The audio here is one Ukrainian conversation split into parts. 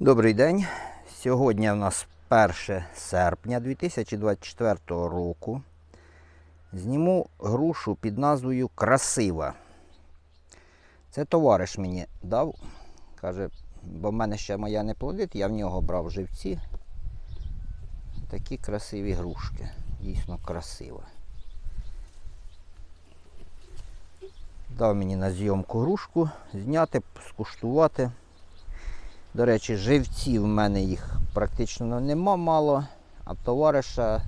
Добрий день. Сьогодні у нас 1 серпня 2024 року. Зніму грушу під назвою Красива. Це товариш мені дав. Каже, бо в мене ще моя не плодить, я в нього брав живці. Такі красиві грушки. Дійсно красиво. Дав мені на зйомку грушку, зняти, скуштувати. До речі, живців в мене їх практично нема мало, а товариша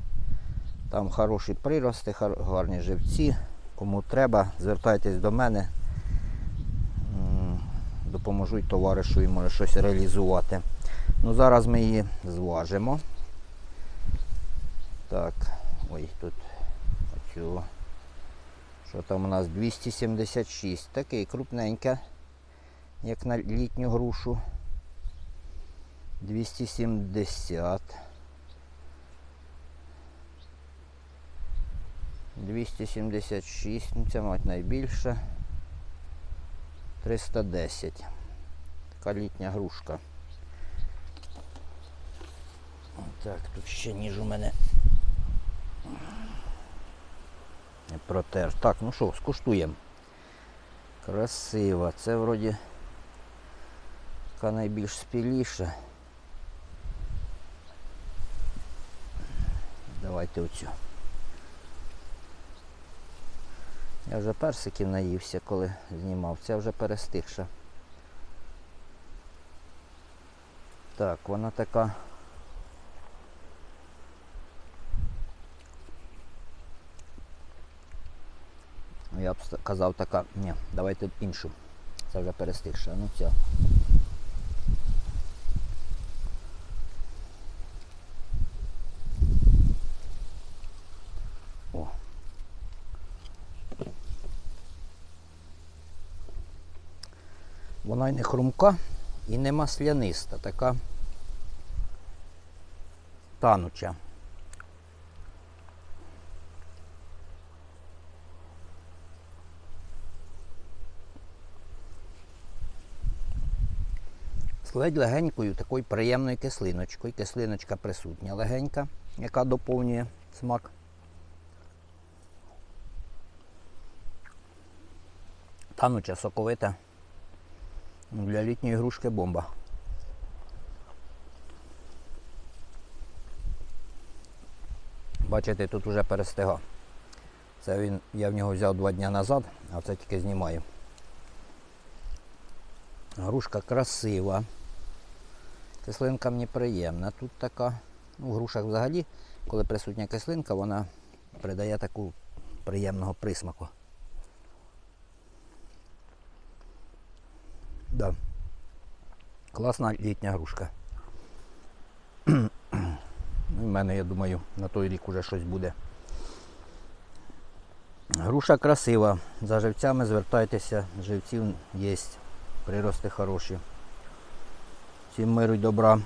там хороші прирости, гарні живці. Кому треба, звертайтесь до мене. Допоможу й товаришу і може щось реалізувати. Ну, зараз ми її зважимо. Так, ой, тут оцю. Що там у нас 276. Такий крупненьке, як на літню грушу. 270. 276, ну це мабуть найбільше. 310. Така літня грушка. Так, тут ще ніж у мене. Не протер. Так, ну що, скуштуємо. Красиво. Це вроді така найбільш спіліша. Давайте оцю. Я вже персиків наївся, коли знімав. Це вже перестигша. Так, вона така. Я б казав така. Ні, давайте іншу. Це вже перестигша. Ну ця. Вона й не хрумка і не масляниста, така тануча. З ледь легенькою такою приємною кислиночкою. Кислиночка присутня легенька, яка доповнює смак. Тануча соковита. Ну, Для літньої грушки бомба. Бачите, тут вже перестигав. Це він, я в нього взяв два дні назад, а це тільки знімаю. Грушка красива. Кислинка мені приємна. Тут така, ну, в грушах взагалі, коли присутня кислинка, вона придає таку приємного присмаку. Да. Класна літня грушка. У мене, я думаю, на той рік уже щось буде. Груша красива. За живцями звертайтеся, живців є, прирости хороші. Всім миру й добра.